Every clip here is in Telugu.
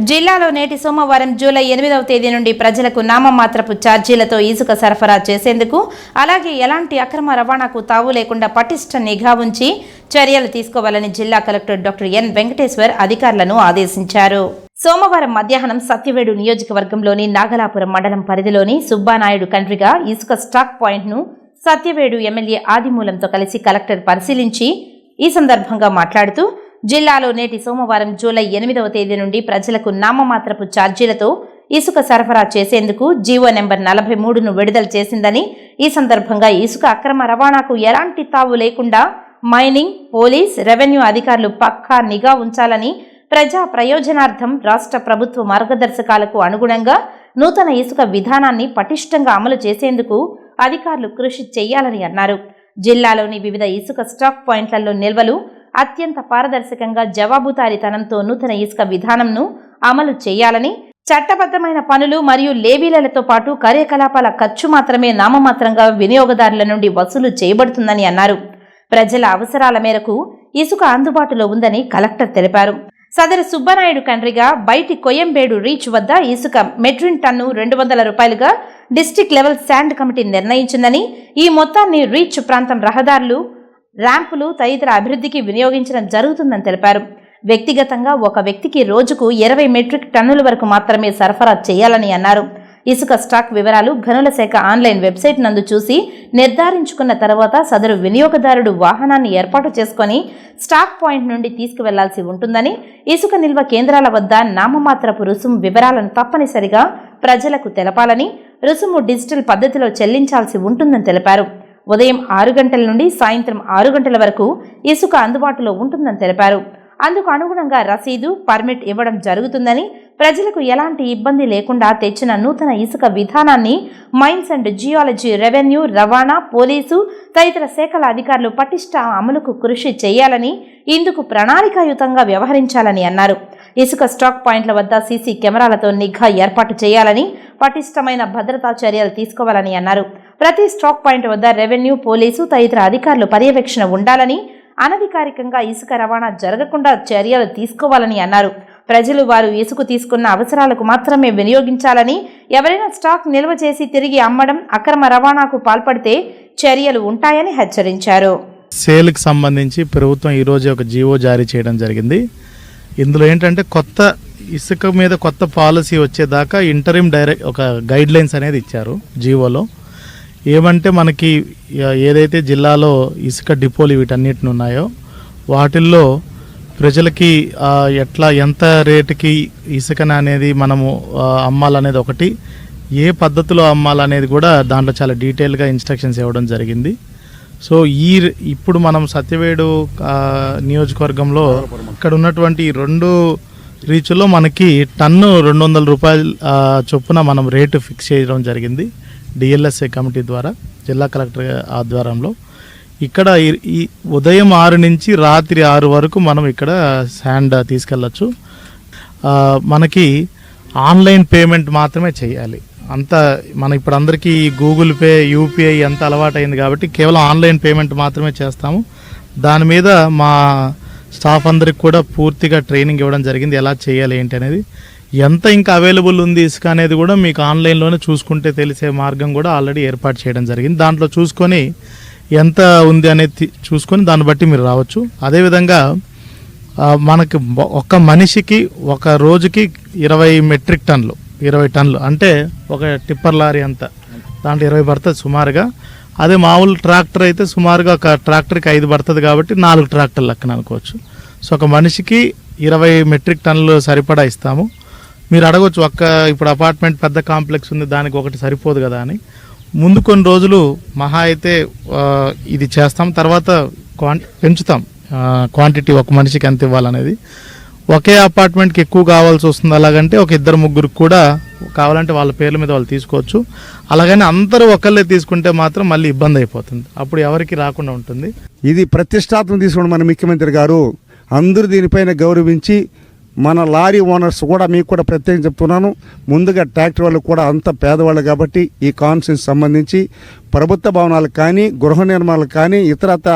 జిల్లాలో నేటి సోమవారం జూలై ఎనిమిదవ తేదీ నుండి ప్రజలకు నామమాత్రపు ఛార్జీలతో ఇసుక సరఫరా చేసేందుకు అలాగే ఎలాంటి అక్రమ రవాణాకు తావు లేకుండా పటిష్ట నిఘా ఉంచి చర్యలు తీసుకోవాలని జిల్లా కలెక్టర్ డాక్టర్ ఎన్ వెంకటేశ్వర్ అధికారులను ఆదేశించారు. సోమవారం మధ్యాహ్నం సత్యవేడు నియోజకవర్గంలోని నాగలాపురం మండలం పరిధిలోని సుబ్బానాయుడు కండ్రిగా ఇసుక స్టాక్ పాయింట్ను సత్యవేడు ఎమ్మెల్యే ఆదిమూలంతో కలిసి కలెక్టర్ పరిశీలించి ఈ సందర్భంగా మాట్లాడుతూ జిల్లాలో నేటి సోమవారం జూలై ఎనిమిదవ తేదీ నుండి ప్రజలకు నామమాత్రపు ఛార్జీలతో ఇసుక సరఫరా చేసేందుకు జీవో నెంబర్ నలభై మూడును విడుదల చేసిందని ఈ సందర్భంగా ఇసుక అక్రమ రవాణాకు ఎలాంటి తావు లేకుండా మైనింగ్ పోలీస్ రెవెన్యూ అధికారులు పక్కా నిఘా ఉంచాలని ప్రజా ప్రయోజనార్థం రాష్ట్ర ప్రభుత్వ మార్గదర్శకాలకు అనుగుణంగా నూతన ఇసుక విధానాన్ని పటిష్టంగా అమలు చేసేందుకు అధికారులు కృషి చేయాలని అన్నారు. జిల్లాలోని వివిధ ఇసుక స్టాక్ పాయింట్లలో నిల్వలు అత్యంత పారదర్శకంగా జవాబుదారీతనంతో నూతన ఇసుక విధానంను అమలు చేయాలని చట్టబద్ధమైన పనులు మరియు లేవీలతో పాటు కార్యకలాపాల ఖర్చు మాత్రమే నామమాత్రంగా వినియోగదారుల నుండి వసూలు చేయబడుతుందని అన్నారు. ప్రజల అవసరాల మేరకు ఇసుక అందుబాటులో ఉందని కలెక్టర్ తెలిపారు. సదరు సుబ్బనాయుడు కండ్రిగా బయటి కొయ్యంబేడు రీచ్ వద్ద ఇసుక మెట్రిన్ టన్ను రెండు వందల రూపాయలుగా డిస్టిక్ లెవెల్ శాండ్ కమిటీ నిర్ణయించిందని ఈ మొత్తాన్ని రీచ్ ప్రాంతం రహదారులు ర్యాంపులు తదితర అభివృద్ధికి వినియోగించడం జరుగుతుందని తెలిపారు. వ్యక్తిగతంగా ఒక వ్యక్తికి రోజుకు ఇరవై మెట్రిక్ టన్నుల వరకు మాత్రమే సరఫరా చేయాలని అన్నారు. ఇసుక స్టాక్ వివరాలు గనుల శాఖ ఆన్లైన్ వెబ్సైట్ నందు చూసి నిర్ధారించుకున్న తర్వాత సదరు వినియోగదారుడు వాహనాన్ని ఏర్పాటు చేసుకొని స్టాక్ పాయింట్ నుండి తీసుకువెళ్ళాల్సి ఉంటుందని ఇసుక నిల్వ కేంద్రాల వద్ద నామమాత్రపు రుసుము వివరాలను తప్పనిసరిగా ప్రజలకు తెలపాలని రుసుము డిజిటల్ పద్ధతిలో చెల్లించాల్సి ఉంటుందని తెలిపారు. ఉదయం ఆరు గంటల నుండి సాయంత్రం ఆరు గంటల వరకు ఇసుక అందుబాటులో ఉంటుందని తెలిపారు. అందుకు అనుగుణంగా రసీదు పర్మిట్ ఇవ్వడం జరుగుతుందని ప్రజలకు ఎలాంటి ఇబ్బంది లేకుండా తెచ్చిన నూతన ఇసుక విధానాన్ని మైన్స్ అండ్ జియాలజీ రెవెన్యూ రవాణా పోలీసు తదితర శాఖల అధికారులు పటిష్ట అమలుకు కృషి చేయాలని ఇందుకు ప్రణాళికాయుతంగా వ్యవహరించాలని అన్నారు. ఇసుక స్టాక్ పాయింట్ల వద్ద సీసీ కెమెరాలతో నిఘా ఏర్పాటు చేయాలని పటిష్టమైన భద్రతా చర్యలు తీసుకోవాలని అన్నారు. ప్రతి స్టాక్ పాయింట్ వద్ద రెవెన్యూ పోలీసు తదితర అధికారులు పర్యవేక్షణ ఉండాలని అనధికారికంగా ఇసుక రవాణా జరగకుండా చర్యలు తీసుకోవాలని అన్నారు. ప్రజలు వారు ఇసుక తీసుకున్న అవసరాలకు మాత్రమే వినియోగించాలని ఎవరైనా స్టాక్ నిల్వ చేసి తిరిగి అమ్మడం అక్రమ రవాణాకు పాల్పడితే చర్యలు ఉంటాయని హెచ్చరించారు. సేల్కి సంబంధించి ప్రభుత్వం ఈరోజు ఒక జీవో జారీ చేయడం జరిగింది. ఇందులో ఏంటంటే కొత్త ఇసుక మీద కొత్త పాలసీ వచ్చేదాకా ఇంటరిమ్ డైరెక్ట్ ఒక గైడ్ లైన్స్ అనేది ఇచ్చారు జీవోలో. ఏమంటే మనకి ఏదైతే జిల్లాలో ఇసుక డిపోలు వీటన్నిటిని ఉన్నాయో వాటిల్లో ప్రజలకి ఎట్లా ఎంత రేటుకి ఇసుకన అనేది మనము అమ్మాలనేది ఒకటి. ఏ పద్ధతిలో అమ్మాలనేది కూడా దాంట్లో చాలా డీటెయిల్గా ఇన్స్ట్రక్షన్స్ ఇవ్వడం జరిగింది. సో ఈ ఇప్పుడు మనం సత్యవేడు నియోజకవర్గంలో ఇక్కడ ఉన్నటువంటి ఈ రెండు రీచ్లో మనకి టన్ను రెండు వందల రూపాయలు చొప్పున మనం రేటు ఫిక్స్ చేయడం జరిగింది డిఎల్ఎస్ఏ కమిటీ ద్వారా జిల్లా కలెక్టర్ ఆధ్వర్యంలో. ఇక్కడ ఈ- ఉదయం ఆరు నుంచి రాత్రి ఆరు వరకు మనం ఇక్కడ శాండ్ తీసుకెళ్ళచ్చు. మనకి ఆన్లైన్ పేమెంట్ మాత్రమే చేయాలి. అంత మన ఇప్పుడు అందరికీ గూగుల్ పే యూపీఐ ఎంత అలవాటైంది కాబట్టి కేవలం ఆన్లైన్ పేమెంట్ మాత్రమే చేస్తాము. దాని మీద మా స్టాఫ్ అందరికి కూడా పూర్తిగా ట్రైనింగ్ ఇవ్వడం జరిగింది. ఎలా చేయాలి ఏంటి అనేది. ఎంత ఇంకా అవైలబుల్ ఉంది ఇసుక అనేది కూడా మీకు ఆన్లైన్లోనే చూసుకుంటే తెలిసే మార్గం కూడా ఆల్రెడీ ఏర్పాటు చేయడం జరిగింది. దాంట్లో చూసుకొని ఎంత ఉంది అనేది చూసుకొని దాన్ని బట్టి మీరు రావచ్చు. అదేవిధంగా మనకి ఒక మనిషికి ఒక రోజుకి ఇరవై మెట్రిక్ టన్నులు ఇరవై టన్నులు అంటే ఒక టిప్పర్ లారీ అంత దాంట్లో ఇరవై పడుతుంది సుమారుగా. అదే మామూలు ట్రాక్టర్ అయితే సుమారుగా ఒక ట్రాక్టర్కి ఐదు పడుతుంది కాబట్టి నాలుగు ట్రాక్టర్లు లెక్కన అనుకోవచ్చు. సో ఒక మనిషికి ఇరవై మెట్రిక్ టన్నులు సరిపడా ఇస్తాము. మీరు అడగొచ్చు ఒక్క ఇప్పుడు అపార్ట్మెంట్ పెద్ద కాంప్లెక్స్ ఉంది దానికి ఒకటి సరిపోదు కదా అని. ముందు కొన్ని రోజులు మహా అయితే ఇది చేస్తాం. తర్వాత క్వాంటి పెంచుతాం. క్వాంటిటీ ఒక మనిషికి ఎంత ఇవ్వాలనేది. ఒకే అపార్ట్మెంట్కి ఎక్కువ కావాల్సి వస్తుంది అలాగంటే ఒక ఇద్దరు ముగ్గురికి కూడా కావాలంటే వాళ్ళ పేర్ల మీద వాళ్ళు తీసుకోవచ్చు. అలాగని అందరూ ఒకళ్ళే తీసుకుంటే మాత్రం మళ్ళీ ఇబ్బంది అయిపోతుంది. అప్పుడు ఎవరికి రాకుండా ఉంటుంది. ఇది ప్రతిష్టాత్మక తీసుకోండి మన ముఖ్యమంత్రి గారు. అందరూ దీనిపైన గౌరవించి మన లారీ ఓనర్స్ కూడా మీకు కూడా ప్రత్యేకం చెప్తున్నాను. ముందుగా ట్రాక్టర్ వాళ్ళు కూడా అంత పేదవాళ్ళు కాబట్టి ఈ కాన్సెన్స్ సంబంధించి ప్రభుత్వ భవనాలు కానీ గృహ నిర్మాణాలు కానీ ఇతరత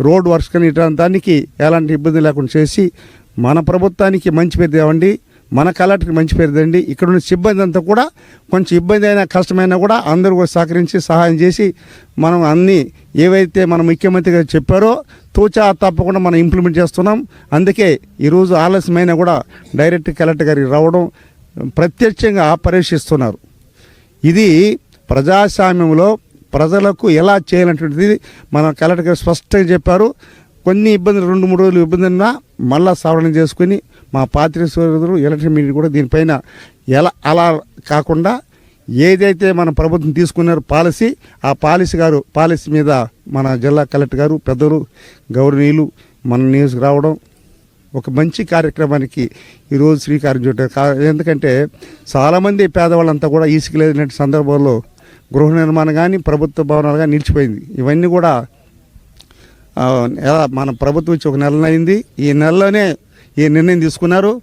రోడ్ వర్క్స్ కానీ ఇటువంటి దానికి ఎలాంటి ఇబ్బంది లేకుండా చేసి మన ప్రభుత్వానికి మంచి పేరు తేవండి. మన కలెక్టర్ మంచి పేరుదండి ఇక్కడ ఉన్న సిబ్బంది అంతా కూడా కొంచెం ఇబ్బంది అయినా కష్టమైనా కూడా అందరూ కూడా సహకరించి సహాయం చేసి మనం అన్ని ఏవైతే మన ముఖ్యమంత్రి గారు చెప్పారో తూచా తప్పకుండా మనం ఇంప్లిమెంట్ చేస్తున్నాం. అందుకే ఈరోజు ఆలస్యమైనా కూడా డైరెక్ట్ కలెక్టర్ గారికి రావడం ప్రత్యక్షంగా పరీక్షిస్తున్నారు ఇది ప్రజాస్వామ్యంలో ప్రజలకు ఎలా చేయాలనేటువంటిది మన కలెక్టర్ గారు స్పష్టంగా చెప్పారు. కొన్ని ఇబ్బందులు రెండు మూడు రోజులు ఇబ్బంది ఉన్నా మళ్ళా సవరణ చేసుకుని మా పాత్రిక సోదరులు ఎలక్ట్రిక్ మీడియా కూడా దీనిపైన ఎలా అలా కాకుండా ఏదైతే మన ప్రభుత్వం తీసుకున్నారో పాలసీ ఆ పాలసీ గారు పాలసీ మీద మన జిల్లా కలెక్టర్ గారు పెద్దలు గౌరవనీయులు మన న్యూస్ రావడం ఒక మంచి కార్యక్రమానికి ఈరోజు శ్రీకారం చుట్టారు. ఎందుకంటే చాలామంది పేదవాళ్ళంతా కూడా ఇసుక లేనటువంటి సందర్భంలో గృహ నిర్మాణం కానీ ప్రభుత్వ భవనాలు కానీ నిలిచిపోయింది. ఇవన్నీ కూడా మన ప్రభుత్వం ఇచ్చి ఒక నెలనైంది. ఈ నెలలోనే ఈ నిర్ణయం తీసుకున్నారు.